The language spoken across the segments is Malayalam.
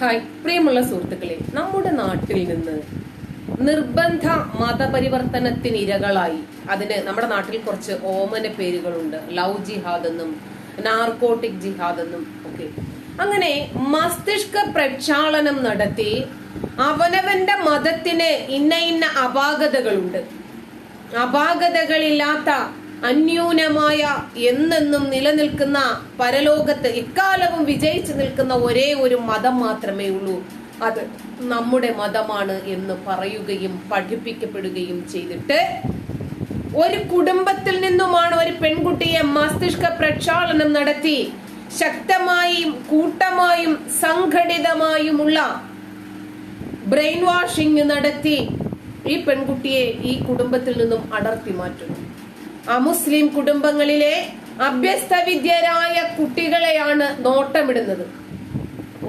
ഹായ്. പ്രിയമുള്ള സുഹൃത്തുക്കളെ നമ്മുടെ നാട്ടിൽ നിന്ന് നിർബന്ധ മതപരിവർത്തനത്തിന് ഇരകളായി. അതിന് നമ്മുടെ നാട്ടിൽ കുറച്ച് ഓമന പേരുകളുണ്ട്. ലവ് ജിഹാദ് എന്നും നാർക്കോട്ടിക് ജിഹാദ് എന്നും ഒക്കെ. അങ്ങനെ മസ്തിഷ്ക പ്രക്ഷാളനം നടത്തി അവനവന്റെ മതത്തിന് ഇന്ന ഇന്ന അപാകതകളുണ്ട്. അപാകതകളില്ലാത്ത അന്യൂനമായ എന്നെന്നും നിലനിൽക്കുന്ന പരലോകത്ത് ഇക്കാലവും വിജയിച്ചു നിൽക്കുന്ന ഒരേ ഒരു മതം മാത്രമേ ഉള്ളൂ. അത് നമ്മുടെ മതമാണ് എന്ന് പറയുകയും പഠിപ്പിക്കപ്പെടുകയും ചെയ്തിട്ട് ഒരു കുടുംബത്തിൽ നിന്നുമാണ് ഒരു പെൺകുട്ടിയെ മസ്തിഷ്ക പ്രക്ഷാളനം നടത്തി ശക്തമായും കൂട്ടമായും സംഘടിതമായുമുള്ള ബ്രെയിൻ വാഷിംഗ് നടത്തി ഈ പെൺകുട്ടിയെ ഈ കുടുംബത്തിൽ നിന്നും അടർത്തി മാറ്റുന്നു. അമുസ്ലിം കുടുംബങ്ങളിലെ അഭ്യസ്തവിദ്യരായ കുട്ടികളെയാണ് നോട്ടമിടുന്നത്.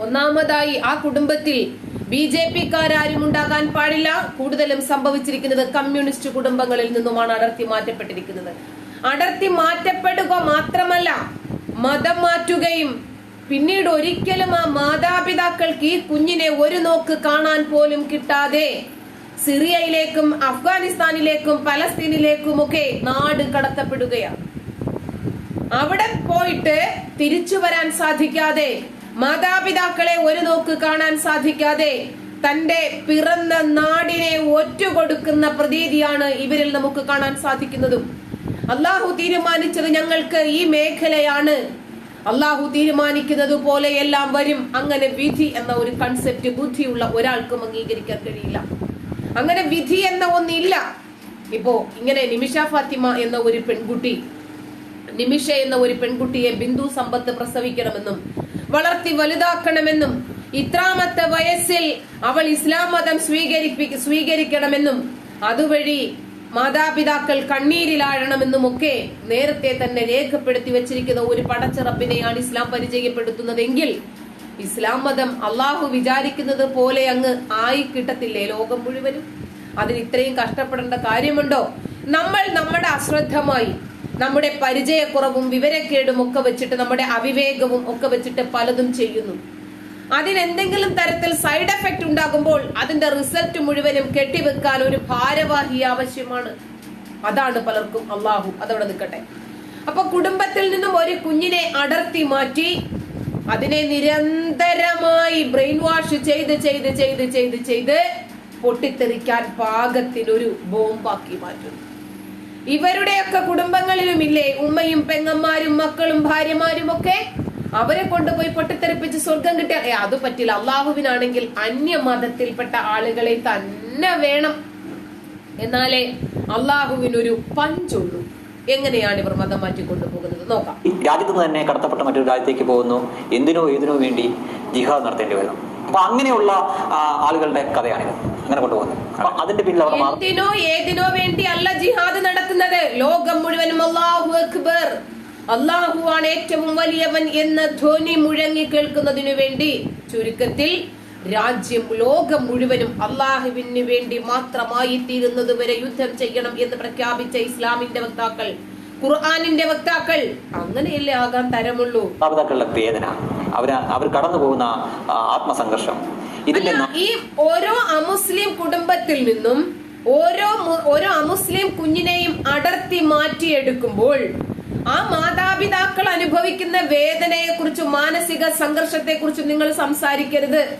ഒന്നാമതായി ആ കുടുംബത്തിൽ ബി ജെ പിക്കാരും ഉണ്ടാകാൻ പാടില്ല. കൂടുതലും സംഭവിച്ചിരിക്കുന്നത് കമ്മ്യൂണിസ്റ്റ് കുടുംബങ്ങളിൽ നിന്നുമാണ് അടർത്തി മാറ്റപ്പെട്ടിരിക്കുന്നത്. അടർത്തി മാറ്റപ്പെടുക മാത്രമല്ല മതം മാറ്റുകയും പിന്നീട് ഒരിക്കലും ആ മാതാപിതാക്കൾക്ക് ഈ കുഞ്ഞിനെ ഒരു നോക്ക് കാണാൻ പോലും കിട്ടാതെ സിറിയയിലേക്കും അഫ്ഗാനിസ്ഥാനിലേക്കും പലസ്തീനിലേക്കും ഒക്കെ നാട് കടത്തപ്പെടുകയാണ്. അവിടെ പോയിട്ട് തിരിച്ചു വരാൻ സാധിക്കാതെ മാതാപിതാക്കളെ ഒരു നോക്ക് കാണാൻ സാധിക്കാതെ തന്റെ പിറന്ന നാടിനെ ഒറ്റുകൊടുക്കുന്ന പ്രതീതിയാണ് ഇവരിൽ നമുക്ക് കാണാൻ സാധിക്കുന്നതും. അള്ളാഹു തീരുമാനിച്ചത് ഞങ്ങൾക്ക് ഈ മേഖലയാണ്. അള്ളാഹു തീരുമാനിക്കുന്നത് പോലെ എല്ലാം വരും. അങ്ങനെ വിധി എന്ന ഒരു കൺസെപ്റ്റ് ബുദ്ധിയുള്ള ഒരാൾക്കും അംഗീകരിക്കാൻ കഴിയില്ല. അങ്ങനെ വിധി എന്ന ഒന്നില്ല. ഇപ്പോ ഇങ്ങനെ നിമിഷ ഫാത്തിമ എന്ന ഒരു പെൺകുട്ടി നിമിഷ എന്ന ഒരു പെൺകുട്ടിയെ ബിന്ദു സമ്പത്ത് പ്രസവിക്കണമെന്നും വളർത്തി വലുതാക്കണമെന്നും ഇത്രാമത്തെ വയസ്സിൽ അവൾ ഇസ്ലാം മതം സ്വീകരിപ്പി സ്വീകരിക്കണമെന്നും അതുവഴി മാതാപിതാക്കൾ കണ്ണീരിലാഴണമെന്നും ഒക്കെ നേരത്തെ തന്നെ രേഖപ്പെടുത്തി വെച്ചിരിക്കുന്ന ഒരു പടച്ചിറപ്പിനെയാണ് ഇസ്ലാം പരിചയപ്പെടുത്തുന്നതെങ്കിൽ ഇസ്ലാം മതം അള്ളാഹു വിചാരിക്കുന്നത് പോലെ അങ്ങ് ആയി കിട്ടത്തില്ലേ ലോകം മുഴുവനും? അതിന് ഇത്രയും കഷ്ടപ്പെടേണ്ട കാര്യമുണ്ടോ? നമ്മൾ നമ്മുടെ അശ്രദ്ധമായി നമ്മുടെ പരിചയക്കുറവും വിവരക്കേടും ഒക്കെ വെച്ചിട്ട് നമ്മുടെ അവിവേകവും ഒക്കെ വെച്ചിട്ട് പലതും ചെയ്യുന്നു. അതിനെന്തെങ്കിലും തരത്തിൽ സൈഡ് എഫക്റ്റ് ഉണ്ടാകുമ്പോൾ അതിന്റെ റിസൾട്ട് മുഴുവനും കെട്ടിവെക്കാൻ ഒരു ഭാരവാഹി ആവശ്യമാണ്. അതാണ് പലർക്കും അള്ളാഹു അതവിടെ നിൽക്കട്ടെ. അപ്പൊ കുടുംബത്തിൽ നിന്നും ഒരു കുഞ്ഞിനെ അടർത്തി മാറ്റി അതിനെ നിരന്തരമായി ബ്രെയിൻ വാഷ് ചെയ്ത് ചെയ്ത് ചെയ്ത് ചെയ്ത് ചെയ്ത് പൊട്ടിത്തെറിക്കാൻ പാകത്തിനൊരു ബോംബാക്കി മാറ്റുന്നു. ഇവരുടെയൊക്കെ കുടുംബങ്ങളിലും ഇല്ലേ ഉമ്മയും പെങ്ങന്മാരും മക്കളും ഭാര്യമാരും ഒക്കെ അവരെ കൊണ്ടുപോയി പൊട്ടിത്തെറിപ്പിച്ച് സ്വർഗം കിട്ടിയ ഏ അത് പറ്റില്ല. അള്ളാഹുവിനാണെങ്കിൽ അന്യമതത്തിൽപ്പെട്ട ആളുകളെ തന്നെ വേണം. എന്നാലേ അള്ളാഹുവിനൊരു പഞ്ചുള്ളൂ. എങ്ങനെയാണ് ഇവർ മതം മാറ്റി കൊണ്ടുപോകുന്നത് നോക്കാം രാജ്യത്ത് നിന്ന് തന്നെ കടത്തപ്പെട്ട മറ്റൊരു രാജ്യത്തേക്ക് പോകുന്നു. എന്തിനോ ഏതിനോ വേണ്ടി ജിഹാദ് നടത്തേണ്ടി വരുന്നു അപ്പൊ അങ്ങനെയുള്ള ആളുകളുടെ കഥയാണിത്. അങ്ങനെ കൊണ്ടുപോകുന്നത്. അപ്പൊ അതിന്റെ പിന്നിൽ അവർ എന്തിനോ ഏതിനോ വേണ്ടി അല്ല ജിഹാദ് നടത്തുന്നത്. ലോകം മുഴുവനും അള്ളാഹു അക്ബർ. അള്ളാഹു ആണ് ഏറ്റവും വലിയവൻ എന്ന ധ്വനി മുഴങ്ങി കേൾക്കുന്നതിനു വേണ്ടി ചുരുക്കത്തിൽ രാജ്യം ലോകം മുഴുവനും അള്ളാഹുവിന് വേണ്ടി മാത്രമായി തീരുന്നത് വരെ യുദ്ധം ചെയ്യണം എന്ന് പ്രഖ്യാപിച്ച ഇസ്ലാമിന്റെ വക്താക്കൾ ഖുർആാനിന്റെ വക്താക്കൾ അങ്ങനെയല്ലേ ആകാൻ തരമുള്ളൂ? മാതാക്കളുടെ വേദന അവർ അവർ കടന്നു പോകുന്ന ആത്മസംഘർഷം. ഇതിന്റെ ഈ ഓരോ അമുസ്ലിം കുടുംബത്തിൽ നിന്നും ഓരോ ഓരോ അമുസ്ലിം കുഞ്ഞിനെയും അടർത്തി മാറ്റിയെടുക്കുമ്പോൾ ആ മാതാപിതാക്കൾ അനുഭവിക്കുന്ന വേദനയെ കുറിച്ചും മാനസിക സംഘർഷത്തെ കുറിച്ചും നിങ്ങൾ സംസാരിക്കരുത്.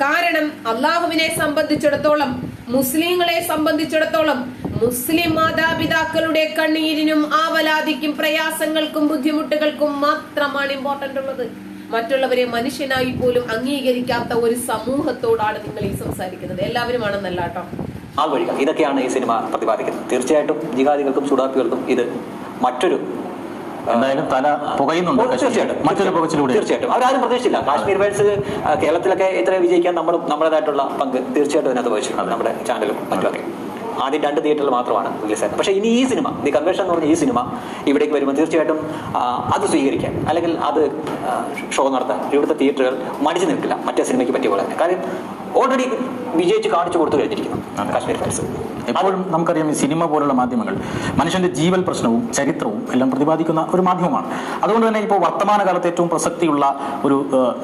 കാരണം അള്ളാഹുവിനെ സംബന്ധിച്ചിടത്തോളം മുസ്ലിങ്ങളെ സംബന്ധിച്ചിടത്തോളം മുസ്ലിം മാതാപിതാക്കളുടെ കണ്ണീരിനും ആവലാതിക്കും പ്രയാസങ്ങൾക്കും ബുദ്ധിമുട്ടുകൾക്കും മാത്രമാണ് ഇമ്പോർട്ടന്റ് ഉള്ളത്. മറ്റുള്ളവരെ മനുഷ്യനായി പോലും അംഗീകരിക്കാത്ത ഒരു സമൂഹത്തോടാണ് നിങ്ങൾ ഈ സംസാരിക്കുന്നത്. എല്ലാവരും ആണെന്നല്ല കേട്ടോ. ആ വഴി ഇതൊക്കെയാണ് ഈ സിനിമ പ്രതിപാദിക്കുന്നത്. തീർച്ചയായിട്ടും ജിഹാദികൾക്കും സുഡാപ്പികൾക്കും ഇത് മറ്റൊരു എന്തായാലും തല പുകയുന്നുണ്ട് തീർച്ചയായിട്ടും മറ്റൊരു പുകച്ചിലൂടെ. തീർച്ചയായിട്ടും. അവരാരും പ്രതീക്ഷിച്ചില്ല. കാശ്മീർ ആ, കേരളത്തിലൊക്കെ ഇത്ര വിജയിക്കാൻ നമ്മൾ നമ്മുടേതായിട്ടുള്ള പങ്ക് തീർച്ചയായിട്ടും അതിനകത്ത് വഹിച്ചിട്ടുണ്ട് നമ്മുടെ ചാനലും മറ്റുമൊക്കെ ആദ്യം രണ്ട് തിയേറ്ററിൽ മാത്രമാണ് റിലീസ് ആയത്. പക്ഷേ ഇനി ഈ സിനിമ ദി കൺവെൻഷൻ എന്ന് പറഞ്ഞ ഈ സിനിമ ഇവിടേക്ക് വരുമ്പോൾ തീർച്ചയായിട്ടും അത് സ്വീകരിക്കാൻ അല്ലെങ്കിൽ അത് ഷോ നടത്താൻ ഇവിടുത്തെ തിയേറ്ററുകൾ മടിച്ചു നിൽക്കില്ല. മറ്റേ സിനിമയ്ക്ക് പറ്റിയ പോലെ തന്നെ. കാര്യം ഓൾറെഡി വിജയിച്ച് കാണിച്ചു കൊടുത്തു കഴിഞ്ഞിരിക്കുന്നു. കാശ്മീർ ഫയൽസ് എപ്പോഴും നമുക്കറിയാം ഈ സിനിമ പോലുള്ള മാധ്യമങ്ങൾ മനുഷ്യന്റെ ജീവൽ പ്രശ്നവും ചരിത്രവും എല്ലാം പ്രതിപാദിക്കുന്ന ഒരു മാധ്യമമാണ്. അതുകൊണ്ട് തന്നെ ഇപ്പോൾ വർത്തമാനകാലത്ത് ഏറ്റവും പ്രസക്തിയുള്ള ഒരു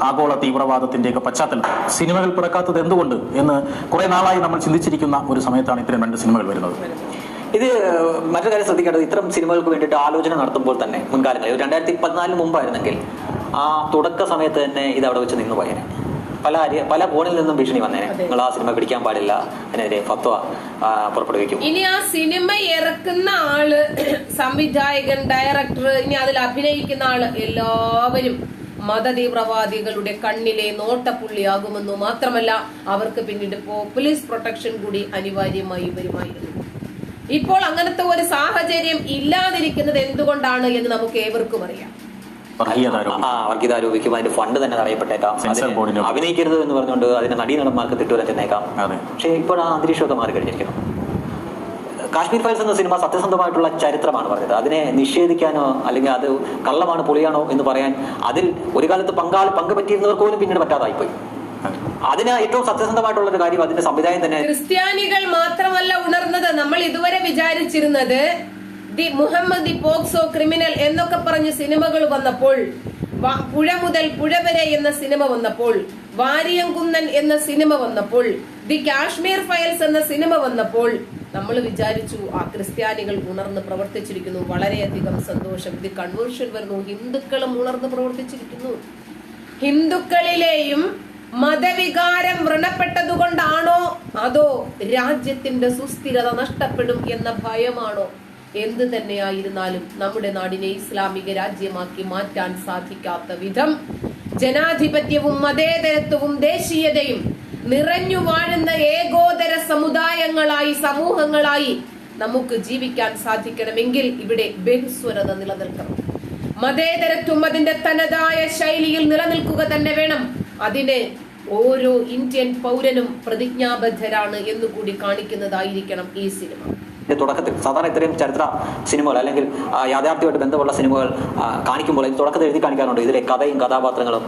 ആഗോള തീവ്രവാദത്തിന്റെയൊക്കെ പശ്ചാത്തലത്തിൽ സിനിമകൾ പിറക്കാത്തത് എന്തുകൊണ്ട് എന്ന് കുറെ നാളായി നമ്മൾ ചിന്തിച്ചിരിക്കുന്ന ഒരു സമയത്താണ് ഇത്തരം രണ്ട് സിനിമകൾ വരുന്നത്. ഇത് മറ്റൊരു കാര്യം ശ്രദ്ധിക്കേണ്ടത് ഇത്തരം സിനിമകൾക്ക് വേണ്ടിയിട്ട് ആലോചന നടത്തുമ്പോൾ തന്നെ മുൻകാലങ്ങളിൽ രണ്ടായിരത്തി പതിനാലിന് മുമ്പായിരുന്നെങ്കിൽ ആ തുടക്ക സമയത്ത് തന്നെ ഇത് അവിടെ വെച്ച് നിന്ന് പോയേനെ. പല പല കോണിൽ നിന്നും ഭീഷണി വന്നേനെ. നിങ്ങൾ ആ സിനിമ പിടിക്കാൻ പാടില്ല. അതിനെതിരെ ഫത്വ പുറപ്പെടുവിക്കും. ഇനി ആ സിനിമ ഇറക്കുന്ന ആൾ സംവിധായകൻ ഡയറക്ടർ ഇനി അതിൽ അഭിനയിക്കുന്ന ആൾ എല്ലാവരും മതതീവ്രവാദികളുടെ കണ്ണിലെ നോട്ടപ്പുള്ളിയാകുമെന്നു മാത്രമല്ല അവർക്ക് പിന്നീട് പോലീസ് പ്രൊട്ടക്ഷൻ കൂടി അനിവാര്യമായി വരുമായിരുന്നു. ഇപ്പോൾ അങ്ങനത്തെ ഒരു സാഹചര്യം ഇല്ലാതിരിക്കുന്നത് എന്തുകൊണ്ടാണ് എന്ന് നമുക്ക് ഏവർക്കും അറിയാം. വർഗീയത ആരോപിക്കും അതിന്റെ ഫണ്ട് തന്നെ തടയപ്പെട്ടേക്കാം. അഭിനയിക്കരുത് എന്ന് പറഞ്ഞുകൊണ്ട് അതിന്റെ നടീനടന്മാർക്ക് നടന്മാർക്ക് ചെന്നേക്കാം. അതെ. പക്ഷേ ഇപ്പോൾ ആ അന്തരീക്ഷമൊക്കെ മാറിക്കഴിഞ്ഞിരിക്കുന്നു കാശ്മീർ ഫയൽസ് എന്ന സിനിമ സത്യസന്ധമായിട്ടുള്ള ചരിത്രമാണ് പറഞ്ഞത്. അതിനെ നിഷേധിക്കാനോ അല്ലെങ്കിൽ അത് കള്ളമാണ് പൊളിയാണോ എന്ന് പറയാൻ അതിൽ ഒരു കാലത്ത് പങ്കാളി പങ്ക് പറ്റിയിരുന്നവർക്ക് പോലും പിന്നീട് പറ്റാതായിപ്പോയി പോയി. അതിന് ഏറ്റവും സത്യസന്ധമായിട്ടുള്ള ഒരു കാര്യം അതിന്റെ സംവിധാനം തന്നെ ക്രിസ്ത്യാനികൾ മാത്രമല്ല ഉണർന്നത്. നമ്മൾ ഇതുവരെ വിചാരിച്ചിരുന്നത് the Muhammad the POCSO criminal എന്നൊക്കെ പറഞ്ഞ് സിനിമകൾ വന്നപ്പോൾ പുഴ മുതൽ പുഴ വരെ എന്ന സിനിമ വന്നപ്പോൾ വാരിയംകുന്നൻ എന്ന സിനിമ വന്നപ്പോൾ ദി കാശ്മീർ ഫയൽസ് എന്ന സിനിമ വന്നപ്പോൾ നമ്മൾ വിചാരിച്ചു ആ ക്രിസ്ത്യാനികൾ ഉണർന്ന് പ്രവർത്തിച്ചിരിക്കുന്നു. വളരെയധികം സന്തോഷം. ദി കൺവേർഷൻ വരുന്നു ഹിന്ദുക്കളും ഉണർന്ന് പ്രവർത്തിച്ചിരിക്കുന്നു. ഹിന്ദുക്കളിലെയും മതവികാരം വ്രണപ്പെട്ടതുകൊണ്ടാണോ അതോ രാജ്യത്തിന്റെ സുസ്ഥിരത നഷ്ടപ്പെടും എന്ന ഭയമാണോ? എന്ത് തന്നെയായിരുന്നാലും നമ്മുടെ നാടിനെ ഇസ്ലാമിക രാജ്യമാക്കി മാറ്റാൻ സാധിക്കാത്ത വിധം ജനാധിപത്യവും മതേതരത്വവും ദേശീയതയും നിറഞ്ഞു വാഴുന്ന ഏകോദര സമുദായങ്ങളായി സമൂഹങ്ങളായി നമുക്ക് ജീവിക്കാൻ സാധിക്കണമെങ്കിൽ ഇവിടെ ബഹുസ്വരത നിലനിൽക്കണം. മതേതരത്വം അതിന്റെ തനതായ ശൈലിയിൽ നിലനിൽക്കുക തന്നെ വേണം. അതിന് ഓരോ ഇന്ത്യൻ പൗരനും പ്രതിജ്ഞാബദ്ധരാണ് എന്നുകൂടി കാണിക്കുന്നതായിരിക്കണം ഈ സിനിമ. ഇതിന്റെ തുടക്കത്തിൽ സാധാരണ ഇത്രയും ചരിത്ര സിനിമകൾ അല്ലെങ്കിൽ യാഥാർത്ഥ്യമായിട്ട് ബന്ധമുള്ള സിനിമകൾ കാണിക്കുമ്പോൾ ഇത് തുടക്കത്തിൽ എഴുതി കാണിക്കാറുണ്ട്. ഇതിലെ കഥയും കഥാപാത്രങ്ങളും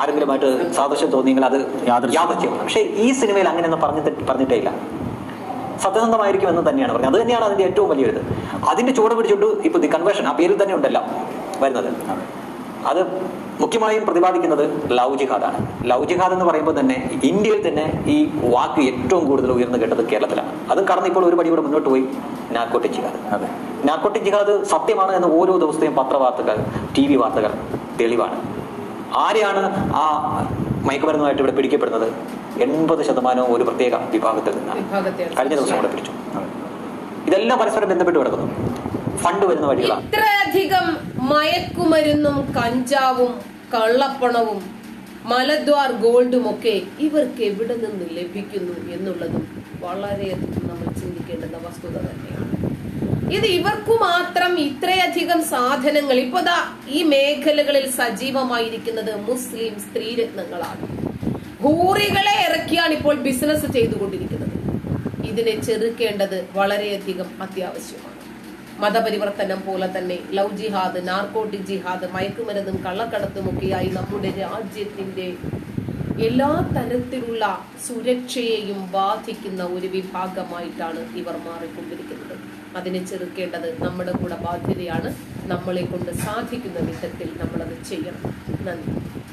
ആരെങ്കിലുമായിട്ട് സാദൃശ്യം തോന്നിയെങ്കിൽ അത്. യാദൃശ്യമാണ്. പക്ഷേ ഈ സിനിമയിൽ അങ്ങനെയൊന്നും പറഞ്ഞിട്ട് പറഞ്ഞിട്ടേ ഇല്ല. സത്യസന്ധമായിരിക്കും എന്ന് തന്നെയാണ് പറഞ്ഞത്. അത് തന്നെയാണ് അതിന്റെ ഏറ്റവും വലിയൊരു അതിന്റെ ചുവട് പിടിച്ചുകൊണ്ട് ഇപ്പൊ ദി കൺവേഷൻ ആ പേരിൽ തന്നെ ഉണ്ടല്ലോ വരുന്നത്. അത് മുഖ്യമായും പ്രതിപാദിക്കുന്നത് ലവ് ജിഹാദാണ്. ലവ് ജിഹാദ് എന്ന് പറയുമ്പോൾ തന്നെ ഇന്ത്യയിൽ തന്നെ ഈ വാക്ക് ഏറ്റവും കൂടുതൽ ഉയർന്നു കേട്ടത് കേരളത്തിലാണ്. അത് കടന്ന് ഇപ്പോൾ ഒരു പടി കൂടെ മുന്നോട്ട് പോയി നാർക്കോട്ടിക് ജിഹാദ്. അതെ. നാർക്കോട്ടിക് ജിഹാദ് സത്യമാണ് എന്ന് ഓരോ ദിവസത്തെയും പത്രവാർത്തകൾ ടി വി വാർത്തകൾ തെളിവാണ്. ആരെയാണ് ആ മയക്കുമരുന്നുമായിട്ട് ഇവിടെ പിടിക്കപ്പെടുന്നത്? എൺപത് ശതമാനവും ഒരു പ്രത്യേക വിഭാഗത്തിൽ നിന്നാണ്. വിഭാഗത്തെ കഴിഞ്ഞ ദിവസം കൂടെ പിടിച്ചു. ഇതെല്ലാം പരസ്പരം ബന്ധപ്പെട്ട് കിടക്കുന്നു. ഫണ്ട് വരുന്ന വഴികളാണ്. മയക്കുമരുന്നും കഞ്ചാവും കള്ളപ്പണവും മലദ്വാർ ഗോൾഡും ഒക്കെ ഇവർക്ക് എവിടെ നിന്ന് ലഭിക്കുന്നു എന്നുള്ളതും വളരെയധികം നമ്മൾ ചിന്തിക്കേണ്ടുന്ന വസ്തുത തന്നെയാണ്. ഇത് ഇവർക്കു മാത്രം ഇത്രയധികം സാധനങ്ങൾ. ഇപ്പൊ ഈ മേഖലകളിൽ സജീവമായിരിക്കുന്നത് മുസ്ലിം സ്ത്രീരത്നങ്ങളാണ്. ഹൂറികളെ ഇറക്കിയാണ് ഇപ്പോൾ ബിസിനസ് ചെയ്തുകൊണ്ടിരിക്കുന്നത്. ഇതിനെ ചെറുക്കേണ്ടത് വളരെയധികം അത്യാവശ്യമാണ്. മതപരിവർത്തനം പോലെ തന്നെ ലവ് ജിഹാദ് നാർക്കോട്ടിക് ജിഹാദ് മയക്കുമരുന്നും കള്ളക്കടത്തും ഒക്കെയായി നമ്മുടെ രാജ്യത്തിന്റെ എല്ലാ തരത്തിലുള്ള സുരക്ഷയെയും ബാധിക്കുന്ന ഒരു വിഭാഗമായിട്ടാണ് ഇവർ മാറിക്കൊണ്ടിരിക്കുന്നത്. അതിനെ ചെറുക്കേണ്ടത് നമ്മുടെ കൂടെ ബാധ്യതയാണ്. നമ്മളെ കൊണ്ട് സാധിക്കുന്ന വിധത്തിൽ നമ്മളത് ചെയ്യണം. നന്ദി.